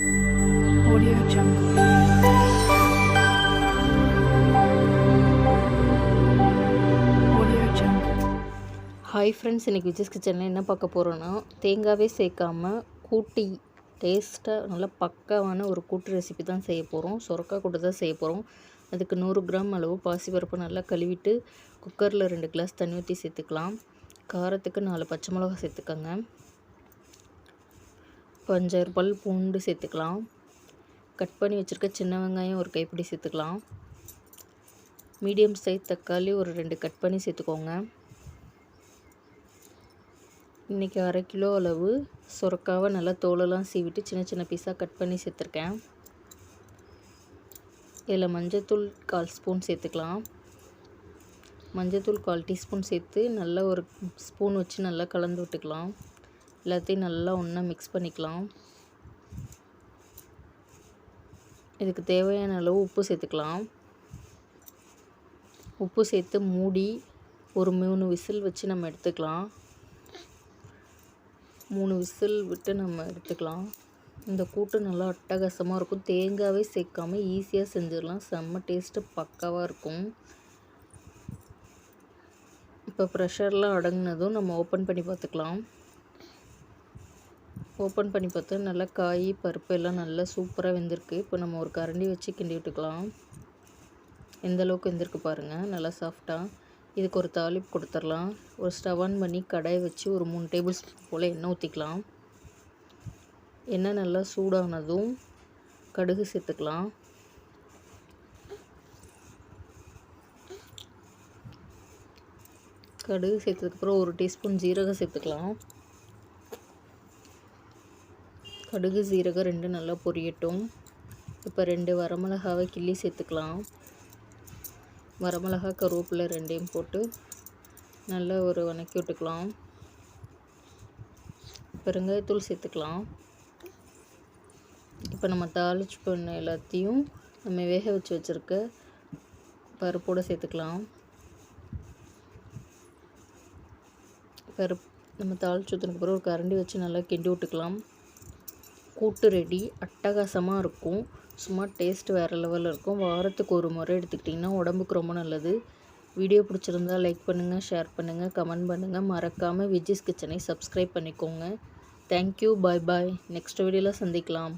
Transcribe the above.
Audio Jungle. Hi friends இன்றைக்கி விஜய்ஸ் கிச்சனில் என்ன பார்க்க போகிறோன்னா தேங்காவே சேர்க்காம கூட்டி டேஸ்ட்டாக நல்லா பக்காவான ஒரு கூட்டு ரெசிபி தான் செய்ய போகிறோம் சுரக்காய் கூட்டு தான் செய்ய போகிறோம் அதுக்கு நூறு கிராம் அளவு பாசிப்பருப்பு நல்லா கழுவிட்டு குக்கரில் ரெண்டு கிளாஸ் தண்ணி ஊற்றி சேர்த்துக்கலாம். காரத்துக்கு நாலு பச்சை மிளகா சேர்த்துக்கோங்க. இப்போ ரூபாய் பல் பூண்டு சேர்த்துக்கலாம். கட் பண்ணி வச்சுருக்க சின்ன வெங்காயம் ஒரு கைப்பிடி சேர்த்துக்கலாம். மீடியம் சைஸ் தக்காளி ஒரு ரெண்டு கட் பண்ணி சேர்த்துக்கோங்க. இன்றைக்கி அரை கிலோ அளவு சுரக்காவை நல்லா தோலெல்லாம் சீவிட்டு சின்ன சின்ன பீஸாக கட் பண்ணி சேர்த்துருக்கேன். இதில் மஞ்சத்தூள் கால் ஸ்பூன் சேர்த்துக்கலாம். மஞ்சத்தூள் கால் டீஸ்பூன் சேர்த்து நல்லா ஒரு ஸ்பூன் வச்சு நல்லா கலந்து விட்டுக்கலாம். எல்லாத்தையும் நல்லா ஒன்றா மிக்ஸ் பண்ணிக்கலாம். இதுக்கு தேவையான அளவு உப்பு சேர்த்துக்கலாம். உப்பு சேர்த்து மூடி ஒரு மூணு விசில் வச்சு நம்ம எடுத்துக்கலாம். மூணு விசில் விட்டு நம்ம எடுத்துக்கலாம். இந்த கூட்டு நல்லா அட்டகாசமாக இருக்கும். தேங்காவே சேர்க்காம ஈஸியாக செஞ்சிடலாம். செம்ம டேஸ்ட்டு பக்காவாக இருக்கும். இப்போ ப்ரெஷர்லாம் அடங்கினதும் நம்ம ஓப்பன் பண்ணி பார்த்துக்கலாம். ஓப்பன் பண்ணி பார்த்தா நல்லா காய் பருப்பு எல்லாம் நல்லா சூப்பராக வெந்திருக்கு. இப்போ நம்ம ஒரு கரண்டி வச்சு கிண்டி விட்டுக்கலாம். எந்த அளவுக்கு வெந்திருக்கு பாருங்கள் நல்லா சாஃப்டாக இதுக்கு ஒரு தாளிப்பு கொடுத்துடலாம். ஒரு ஸ்டவ் ஆன் பண்ணி கடாயை வச்சு ஒரு மூணு டேபிள் ஸ்பூன் போல் எண்ணெய் ஊற்றிக்கலாம் எண்ணெய் நல்லா சூடானதும் கடுகு சேர்த்துக்கலாம். கடுகு சேர்த்ததுக்கப்புறம் ஒரு டீஸ்பூன் ஜீரகம் சேர்த்துக்கலாம். கடுகு ஜீரகம் ரெண்டு நல்லா பொரியட்டும். இப்போ ரெண்டு வரமிளகாவை கிள்ளி சேர்த்துக்கலாம். வரமிளகா கருவேப்பிலை ரெண்டையும் போட்டு நல்லா ஒரு வணக்கி விட்டுக்கலாம். பெருங்காயத்தூள் சேர்த்துக்கலாம். இப்போ நம்ம தாளிச்சு பண்ண எல்லாத்தையும் நம்ம வேக வச்சு வச்சுருக்க பருப்போடு சேர்த்துக்கலாம். பருப்பு நம்ம தாளிச்சு ஊற்றுனதுக்கப்புறம் ஒரு கரண்டி வச்சு நல்லா கிண்டி விட்டுக்கலாம். கூட்டு ரெடி அட்டகாசமாக இருக்கும். சும்மா டேஸ்ட் வேறு லெவலில் இருக்கும். வாரத்துக்கு ஒரு முறை எடுத்துக்கிட்டிங்கன்னா உடம்புக்கு ரொம்ப நல்லது. வீடியோ பிடிச்சிருந்தா லைக் பண்ணுங்கள் ஷேர் பண்ணுங்கள் கமெண்ட் பண்ணுங்கள் மறக்காமல் விஜிஸ் கிச்சனை சப்ஸ்கிரைப் பண்ணிக்கோங்க. தேங்க்யூ பாய் பாய் நெக்ஸ்ட் வீடியோவில் சந்திக்கலாம்.